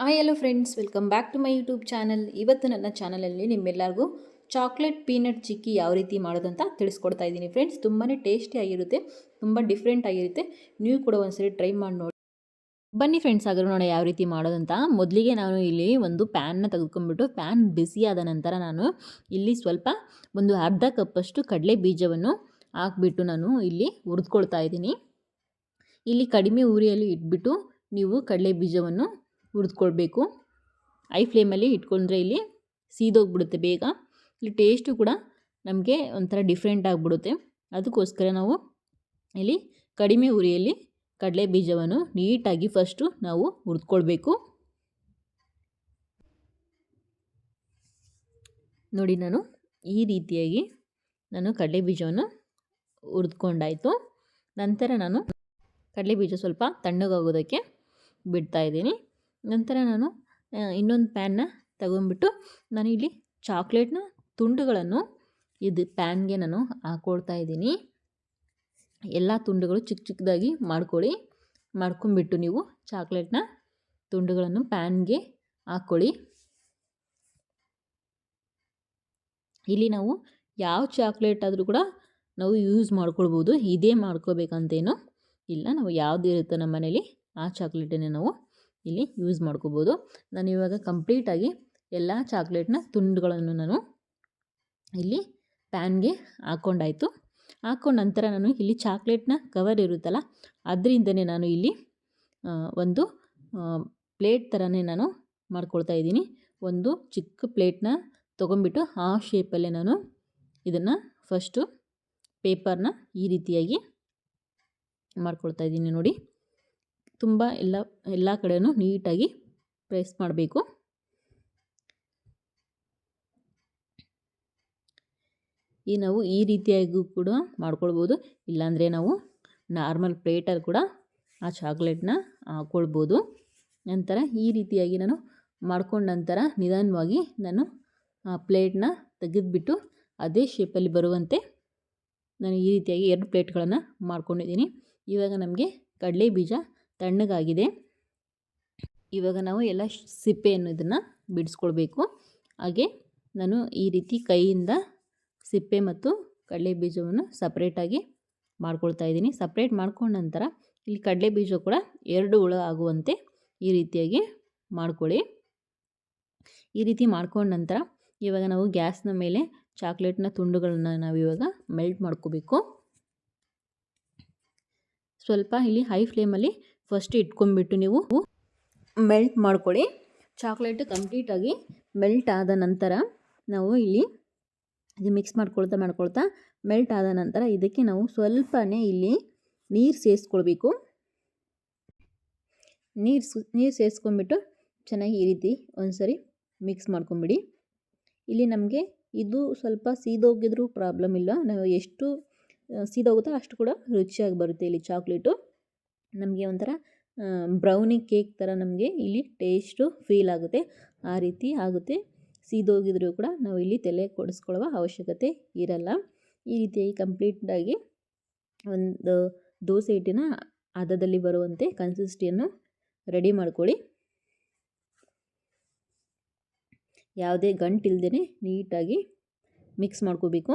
Hi hello friends welcome back to my YouTube channel ಇವತ್ತು ನನ್ನ ಚಾನಲಲ್ಲಿ ನಿಮ್ಮೆಲ್ಲರಿಗೂ ಚಾಕ್ಲೇಟ್ ಪೀನಟ್ ಚಿಕ್ಕಿ ಯಾವ ರೀತಿ ಮಾಡೋದಂತ ತಿಳಿಸ್ಕೊಡ್ತಾ ಇದ್ದೀನಿ ಫ್ರೆಂಡ್ಸ್ ತುಂಬಾ ಟೇಸ್ಟಿ ಆಗಿರುತ್ತೆ, ತುಂಬ ಡಿಫ್ರೆಂಟ್ ಆಗಿರುತ್ತೆ. ನೀವು ಕೂಡ ಒಂದ್ಸರಿ ಟ್ರೈ ಮಾಡಿ ನೋಡಿ. ಬನ್ನಿ ಫ್ರೆಂಡ್ಸ್ ಆದರೂ ನೋಡಿ ಯಾವ ರೀತಿ ಮಾಡೋದಂತ. ಮೊದಲಿಗೆ ನಾನು ಇಲ್ಲಿ ಒಂದು ಪ್ಯಾನ್ನ ತೆಗೆದುಕೊಂಡ್ಬಿಟ್ಟು ಪ್ಯಾನ್ ಬಿಸಿ ಆದ ನಂತರ ನಾನು ಇಲ್ಲಿ ಸ್ವಲ್ಪ ಒಂದು ಅರ್ಧ ಕಪ್ಪಷ್ಟು ಕಡಲೆ ಬೀಜವನ್ನು ಹಾಕ್ಬಿಟ್ಟು ನಾನು ಇಲ್ಲಿ ಹುರಿದ್ಕೊಳ್ತಾ ಇದ್ದೀನಿ. ಇಲ್ಲಿ ಕಡಿಮೆ ಉರಿಯಲ್ಲಿ ಇಟ್ಬಿಟ್ಟು ನೀವು ಕಡಲೆ ಬೀಜವನ್ನು ಹುರಿದ್ಕೊಳ್ಬೇಕು. ಐ ಫ್ಲೇಮಲ್ಲಿ ಇಟ್ಕೊಂಡ್ರೆ ಇಲ್ಲಿ ಸೀದೋಗ್ಬಿಡುತ್ತೆ ಬೇಗ. ಇಲ್ಲಿ ಟೇಸ್ಟು ಕೂಡ ನಮಗೆ ಒಂಥರ ಡಿಫ್ರೆಂಟ್ ಆಗಿಬಿಡುತ್ತೆ. ಅದಕ್ಕೋಸ್ಕರ ನಾವು ಇಲ್ಲಿ ಕಡಿಮೆ ಉರಿಯಲ್ಲಿ ಕಡಲೆ ಬೀಜವನ್ನು ನೀಟಾಗಿ ಫಸ್ಟು ನಾವು ಹುರಿದ್ಕೊಳ್ಬೇಕು. ನೋಡಿ ನಾನು ಈ ರೀತಿಯಾಗಿ ನಾನು ಕಡಲೆ ಬೀಜವನ್ನು ಹುರಿದ್ಕೊಂಡಾಯಿತು. ನಂತರ ನಾನು ಕಡಲೆ ಬೀಜ ಸ್ವಲ್ಪ ತಣ್ಣಗಾಗೋದಕ್ಕೆ ಬಿಡ್ತಾ ಇದ್ದೀನಿ. ನಂತರ ನಾನು ಇನ್ನೊಂದು ಪ್ಯಾನ್ನ ತಗೊಂಡ್ಬಿಟ್ಟು ನಾನು ಇಲ್ಲಿ ಚಾಕ್ಲೇಟ್ನ ತುಂಡುಗಳನ್ನು ಇದು ಪ್ಯಾನ್ಗೆ ನಾನು ಹಾಕ್ಕೊಳ್ತಾ ಇದ್ದೀನಿ. ಎಲ್ಲ ತುಂಡುಗಳು ಚಿಕ್ಕ ಚಿಕ್ಕದಾಗಿ ಮಾಡ್ಕೊಳ್ಳಿ. ಮಾಡ್ಕೊಂಬಿಟ್ಟು ನೀವು ಚಾಕ್ಲೇಟ್ನ ತುಂಡುಗಳನ್ನು ಪ್ಯಾನ್ಗೆ ಹಾಕ್ಕೊಳ್ಳಿ ಇಲ್ಲಿ ನಾವು ಯಾವ ಚಾಕ್ಲೇಟ್ ಆದರೂ ಕೂಡ ನಾವು ಯೂಸ್ ಮಾಡ್ಕೊಳ್ಬೋದು. ಇದೇ ಮಾಡ್ಕೋಬೇಕಂತೇನು ಇಲ್ಲ. ನಾವು ಯಾವುದು ಇರುತ್ತೋ ನಮ್ಮ ಮನೇಲಿ ಆ ಚಾಕ್ಲೇಟನ್ನೇ ನಾವು ಇಲ್ಲಿ ಯೂಸ್ ಮಾಡ್ಕೋಬೋದು. ನಾನು ಇವಾಗ ಕಂಪ್ಲೀಟಾಗಿ ಎಲ್ಲ ಚಾಕ್ಲೇಟ್ನ ತುಂಡುಗಳನ್ನು ನಾನು ಇಲ್ಲಿ ಪ್ಯಾನ್ಗೆ ಹಾಕ್ಕೊಂಡಾಯಿತು ಹಾಕ್ಕೊಂಡ ನಂತರ ನಾನು ಇಲ್ಲಿ ಚಾಕ್ಲೇಟ್ನ ಕವರ್ ಇರುತ್ತಲ್ಲ, ಅದರಿಂದನೇ ನಾನು ಇಲ್ಲಿ ಒಂದು ಪ್ಲೇಟ್ ಥರನೇ ನಾನು ಮಾಡ್ಕೊಳ್ತಾ ಇದ್ದೀನಿ. ಒಂದು ಚಿಕ್ಕ ಪ್ಲೇಟ್ನ ತೊಗೊಂಬಿಟ್ಟು ಆ ಶೇಪಲ್ಲೇ ನಾನು ಇದನ್ನು ಫಸ್ಟು ಪೇಪರ್ನ ಈ ರೀತಿಯಾಗಿ ಮಾಡ್ಕೊಳ್ತಾ ಇದ್ದೀನಿ ನೋಡಿ. ತುಂಬ ಎಲ್ಲ ಎಲ್ಲ ಕಡೆಯೂ ನೀಟಾಗಿ ಪ್ರೆಸ್ ಮಾಡಬೇಕು. ಈ ನಾವು ಈ ರೀತಿಯಾಗೂ ಕೂಡ ಮಾಡ್ಕೊಳ್ಬೋದು. ಇಲ್ಲಾಂದರೆ ನಾವು ನಾರ್ಮಲ್ ಪ್ಲೇಟಲ್ಲಿ ಕೂಡ ಆ ಚಾಕ್ಲೇಟ್ನ ಹಾಕ್ಕೊಳ್ಬೋದು ನಂತರ ಈ ರೀತಿಯಾಗಿ ನಾನು ಮಾಡ್ಕೊಂಡ ನಂತರ ನಿಧಾನವಾಗಿ ನಾನು ಆ ಪ್ಲೇಟ್ನ ತೆಗೆದುಬಿಟ್ಟು ಅದೇ ಶೇಪಲ್ಲಿ ಬರುವಂತೆ ನಾನು ಈ ರೀತಿಯಾಗಿ ಎರಡು ಪ್ಲೇಟ್ಗಳನ್ನು ಮಾಡ್ಕೊಂಡಿದ್ದೀನಿ. ಇವಾಗ ನಮಗೆ ಕಡಲೆ ಬೀಜ ತಣ್ಣಗಾಗಿದೆ. ಇವಾಗ ನಾವು ಎಲ್ಲ ಸಿಪ್ಪೆಯನ್ನು ಇದನ್ನು ಬಿಡಿಸ್ಕೊಳ್ಬೇಕು. ಹಾಗೆ ನಾನು ಈ ರೀತಿ ಕೈಯಿಂದ ಸಿಪ್ಪೆ ಮತ್ತು ಕಡಲೆ ಬೀಜವನ್ನು ಸಪ್ರೇಟಾಗಿ ಮಾಡ್ಕೊಳ್ತಾ ಇದ್ದೀನಿ. ಸಪ್ರೇಟ್ ಮಾಡ್ಕೊಂಡ ನಂತರ ಇಲ್ಲಿ ಕಡಲೆ ಬೀಜ ಕೂಡ ಎರಡು ಹುಳ ಆಗುವಂತೆ ಈ ರೀತಿಯಾಗಿ ಮಾಡ್ಕೊಳ್ಳಿ. ಈ ರೀತಿ ಮಾಡ್ಕೊಂಡ ನಂತರ ಇವಾಗ ನಾವು ಗ್ಯಾಸ್ನ ಮೇಲೆ ಚಾಕ್ಲೇಟ್ನ ತುಂಡುಗಳನ್ನ ನಾವು ಇವಾಗ ಮೆಲ್ಟ್ ಮಾಡ್ಕೋಬೇಕು. ಸ್ವಲ್ಪ ಇಲ್ಲಿ ಹೈ ಫ್ಲೇಮಲ್ಲಿ ಫಸ್ಟ್ ಇಟ್ಕೊಂಡ್ಬಿಟ್ಟು ನೀವು ಮೆಲ್ಟ್ ಮಾಡ್ಕೊಳ್ಳಿ. ಚಾಕ್ಲೇಟ್ ಕಂಪ್ಲೀಟಾಗಿ ಮೆಲ್ಟ್ ಆದ ನಂತರ ನಾವು ಇಲ್ಲಿ ಇದು ಮಿಕ್ಸ್ ಮಾಡ್ಕೊಳ್ತಾ ಮಾಡ್ಕೊಳ್ತಾ ಮೆಲ್ಟ್ ಆದ ನಂತರ ಇದಕ್ಕೆ ನಾವು ಸ್ವಲ್ಪನೇ ಇಲ್ಲಿ ನೀರು ಸೇರಿಸ್ಕೊಳ್ಬೇಕು ನೀರು ನೀರು ಸೇರಿಸ್ಕೊಂಡ್ಬಿಟ್ಟು ಚೆನ್ನಾಗಿ ಈ ರೀತಿ ಒಂದು ಸರಿ ಮಿಕ್ಸ್ ಮಾಡ್ಕೊಂಬಿಡಿ. ಇಲ್ಲಿ ನಮಗೆ ಇದು ಸ್ವಲ್ಪ ಸೀದೋಗಿದ್ರೂ ಪ್ರಾಬ್ಲಮ್ ಇಲ್ಲ. ನಾವು ಎಷ್ಟು, ಸೀದೋಗುತ್ತೋ ಅಷ್ಟು ಕೂಡ ರುಚಿಯಾಗಿ ಬರುತ್ತೆ ಇಲ್ಲಿ ಚಾಕ್ಲೇಟು ನಮಗೆ ಒಂಥರ ಬ್ರೌನಿ ಕೇಕ್ ಥರ ನಮಗೆ ಇಲ್ಲಿ ಟೇಸ್ಟು ಫೀಲ್ ಆಗುತ್ತೆ. ಆ ರೀತಿ ಆಗುತ್ತೆ. ಸೀದೋಗಿದ್ರೂ ಕೂಡ ನಾವು ಇಲ್ಲಿ ತಲೆ ಕೊಡಿಸ್ಕೊಳ್ಳುವ ಅವಶ್ಯಕತೆ ಇರಲ್ಲ. ಈ ರೀತಿಯಾಗಿ ಕಂಪ್ಲೀಟಾಗಿ ಒಂದು ದೋಸೆ ಹಿಟ್ಟಿನ ಹದದಲ್ಲಿ ಬರುವಂತೆ ಕನ್ಸಿಸ್ಟಿಯನ್ನು ರೆಡಿ ಮಾಡ್ಕೊಳ್ಳಿ. ಯಾವುದೇ ಗಂಟಿಲ್ದೇ ನೀಟಾಗಿ ಮಿಕ್ಸ್ ಮಾಡ್ಕೋಬೇಕು.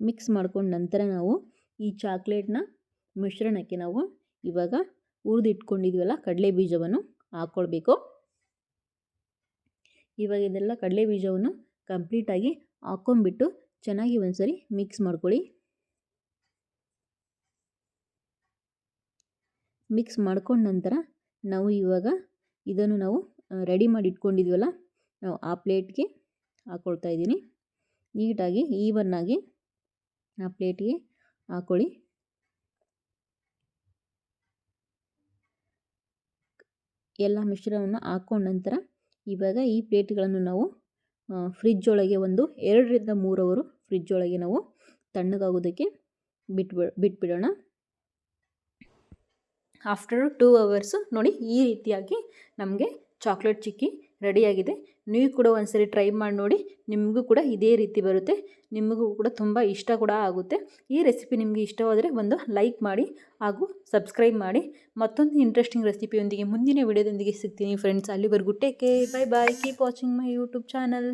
ಮಿಕ್ಸ್ ಮಾಡ್ಕೊಂಡ ನಂತರ ನಾವು ಈ ಚಾಕ್ಲೇಟ್ನ ಮಿಶ್ರಣಕ್ಕೆ ನಾವು ಇವಾಗ ಹುರಿದಿಟ್ಕೊಂಡಿದ್ವಲ್ಲ ಕಡಲೆ ಬೀಜವನ್ನು ಹಾಕ್ಕೊಳ್ಬೇಕು ಇವಾಗ ಇದೆಲ್ಲ ಕಡಲೆ ಬೀಜವನ್ನು ಕಂಪ್ಲೀಟಾಗಿ ಹಾಕ್ಕೊಂಬಿಟ್ಟು ಚೆನ್ನಾಗಿ ಒಂದ್ಸರಿ ಮಿಕ್ಸ್ ಮಾಡ್ಕೊಳ್ಳಿ. ಮಿಕ್ಸ್ ಮಾಡ್ಕೊಂಡ ನಂತರ ನಾವು ಇವಾಗ ಇದನ್ನು ನಾವು ರೆಡಿ ಮಾಡಿ ಇಟ್ಕೊಂಡಿದ್ವಲ್ಲ ನಾವು ಆ ಪ್ಲೇಟ್ಗೆ ಹಾಕ್ಕೊಳ್ತಾ ಇದ್ದೀನಿ. ನೀಟಾಗಿ ಈವನ್ನಾಗಿ ಆ ಪ್ಲೇಟಿಗೆ ಹಾಕೊಳ್ಳಿ. ಎಲ್ಲ ಮಿಶ್ರಣವನ್ನು ಹಾಕೊಂಡ ನಂತರ ಇವಾಗ ಈ ಪ್ಲೇಟ್ಗಳನ್ನು ನಾವು ಫ್ರಿಜ್ ಒಳಗೆ ಒಂದು ಎರಡರಿಂದ ಮೂರು ಅವರು ಫ್ರಿಜ್ ನಾವು ತಣ್ಣಗಾಗೋದಕ್ಕೆ ಬಿಟ್ಬಿ, ಬಿಟ್ಬಿಡೋಣ. ಆಫ್ಟರ್ ಟೂ ಅವರ್ಸು ನೋಡಿ ಈ ರೀತಿಯಾಗಿ ನಮಗೆ ಚಾಕ್ಲೇಟ್ ಚಿಕ್ಕಿ ರೆಡಿಯಾಗಿದೆ. ನೀವು ಕೂಡ ಒಂದ್ಸರಿ ಟ್ರೈ ಮಾಡಿ ನೋಡಿ. ನಿಮಗೂ ಕೂಡ ಇದೇ ರೀತಿ ಬರುತ್ತೆ. ನಿಮಗೂ ಕೂಡ ತುಂಬ ಇಷ್ಟ ಕೂಡ ಆಗುತ್ತೆ. ಈ ರೆಸಿಪಿ ನಿಮಗೆ ಇಷ್ಟವಾದರೆ ಒಂದು ಲೈಕ್ ಮಾಡಿ ಹಾಗೂ ಸಬ್ಸ್ಕ್ರೈಬ್ ಮಾಡಿ. ಮತ್ತೊಂದು ಇಂಟ್ರೆಸ್ಟಿಂಗ್ ರೆಸಿಪಿಯೊಂದಿಗೆ ಮುಂದಿನ ವಿಡಿಯೋದೊಂದಿಗೆ ಸಿಗ್ತೀನಿ ಫ್ರೆಂಡ್ಸ್ ಅಲ್ಲಿವರೆಗೂ take care bye bye keep watching my YouTube channel